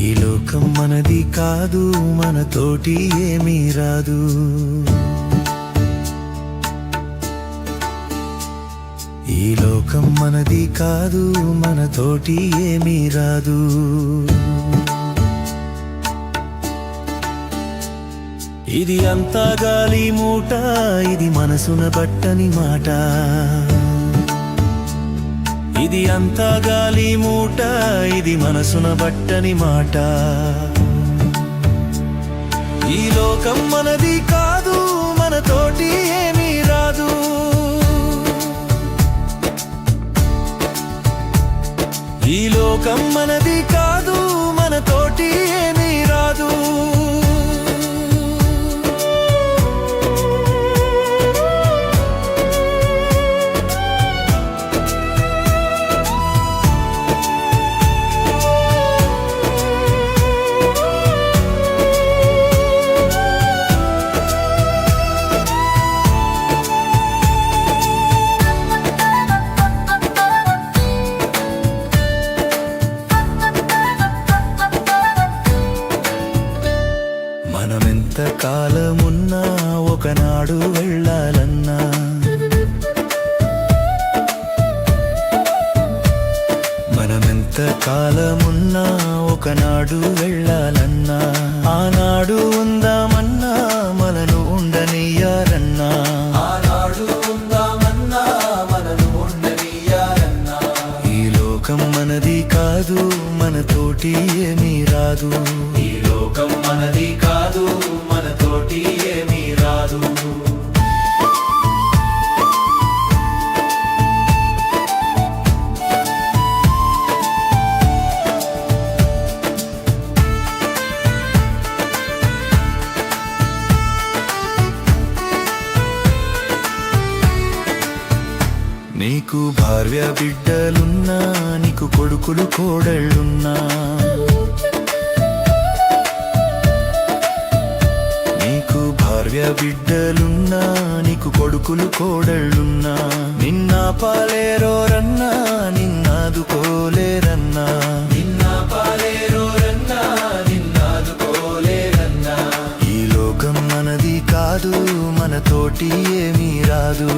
ఈ లోకం మనది కాదు మనతోటి ఏమీ రాదు. ఈ లోకం మనది కాదు మనతోటి ఏమీ రాదు. ఇది అంతా గాలి మూట ఇది మనసున బట్టని మాట. ఇది అంతా గాలి మూట ఇది మనసున బట్టని మాట. ఈ లోకం మనది కాదు మనతోటి ఏమీ రాదు. ఈ లోకం మనది కాదు మనతోటి ఏమీ రాదు. మనమెంత కాలమున్నా ఒకనాడు వెళ్ళాలన్నా. మనమెంత కాలమున్నా ఒకనాడు వెళ్ళాలన్నా. ఆనాడు ఉందామన్నా మనను ఉండనియ్యారన్నా ఈ లోకం మనది కాదు మనతోటి ఏమీ రాదు. ఈ లోకం మనది నీకు భార్య బిడ్డలున్నా నీకు కొడుకులు కోడళ్ళున్నా. నీకు భార్య బిడ్డలున్నా నీకు కొడుకులు కోడళ్ళున్నా. నిన్న పాలేరోరన్నా నిన్నాదుకోలేరన్నా. నిన్న పాలేరోరన్నా నిన్నాదుకోలేరన్నా. ఈ లోకం మనది కాదు మనతోటి ఏమీ రాదు.